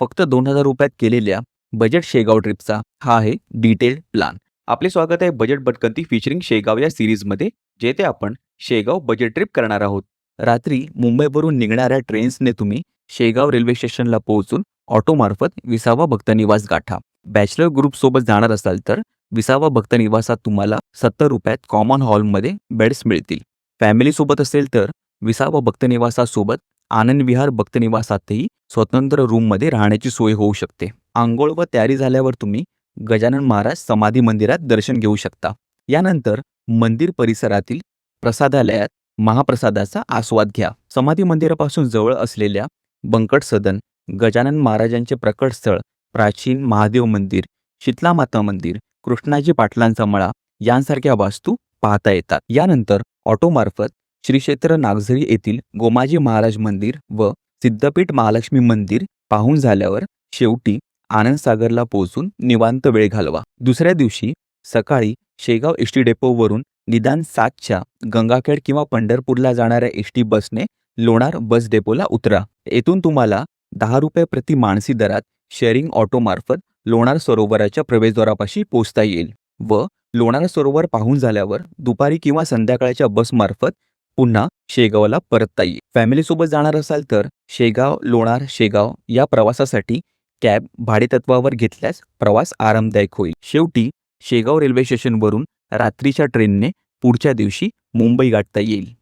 फक्त दोन हजार रुपयात केलेल्या बजेट शेगाव ट्रिपचा हा आहे डिटेल्ड प्लॅन. आपले स्वागत आहे बजेट भटकंती फिचरिंग शेगाव या सिरीजमध्ये जेथे आपण शेगाव बजेट ट्रिप करणार आहोत. रात्री मुंबईवरून निघणाऱ्या ट्रेन्सने तुम्ही शेगाव रेल्वे स्टेशनला पोहोचून ऑटोमार्फत विसावा भक्तनिवास गाठा. बॅचलर ग्रुपसोबत जाणार असाल तर विसावा भक्तनिवासात तुम्हाला सत्तर रुपयात कॉमन हॉलमध्ये बेड्स मिळतील. फॅमिलीसोबत असेल तर विसावा भक्तनिवासासोबत आनंद विहार भक्तनिवासातही स्वतंत्र रूममध्ये राहण्याची सोय होऊ शकते. आंघोळ व तयारी झाल्यावर तुम्ही गजानन महाराज समाधी मंदिरात दर्शन घेऊ शकता. यानंतर मंदिर परिसरातील प्रसादालयात महाप्रसादाचा आस्वाद घ्या. समाधी मंदिरापासून जवळ असलेल्या बंकट सदन गजानन महाराजांचे प्रकट स्थळ प्राचीन महादेव मंदिर शीतला माता मंदिर कृष्णाजी पाटलांचा मळा यांसारख्या वास्तू पाहता येतात. यानंतर ऑटोमार्फत श्री क्षेत्र नागझरी येथील गोमाजी महाराज मंदिर व सिद्धपीठ महालक्ष्मी मंदिर पाहून झाल्यावर शेवटी आनंदसागरला पोहोचून निवांत वेळ घालवा. दुसऱ्या दिवशी सकाळी शेगाव एस टी डेपोवरून निदान सातच्या गंगाखेड किंवा पंढरपूरला जाणाऱ्या एस टी बसने लोणार बस डेपोला उतरा. येथून तुम्हाला दहा रुपये प्रति माणसी दरात शेअरिंग ऑटोमार्फत लोणार सरोवराच्या प्रवेशद्वारापाशी पोहोचता येईल व लोणार सरोवर पाहून झाल्यावर दुपारी किंवा संध्याकाळच्या बसमार्फत पुन्हा शेगावला परतता येईल फॅमिलीसोबत जाणार असाल तर शेगाव लोणार शेगाव या प्रवासासाठी कॅब भाडेतत्वावर घेतल्यास प्रवास आरामदायक होईल. शेवटी शेगाव रेल्वे स्टेशनवरून रात्रीच्या ट्रेनने पुढच्या दिवशी मुंबई गाठता येईल.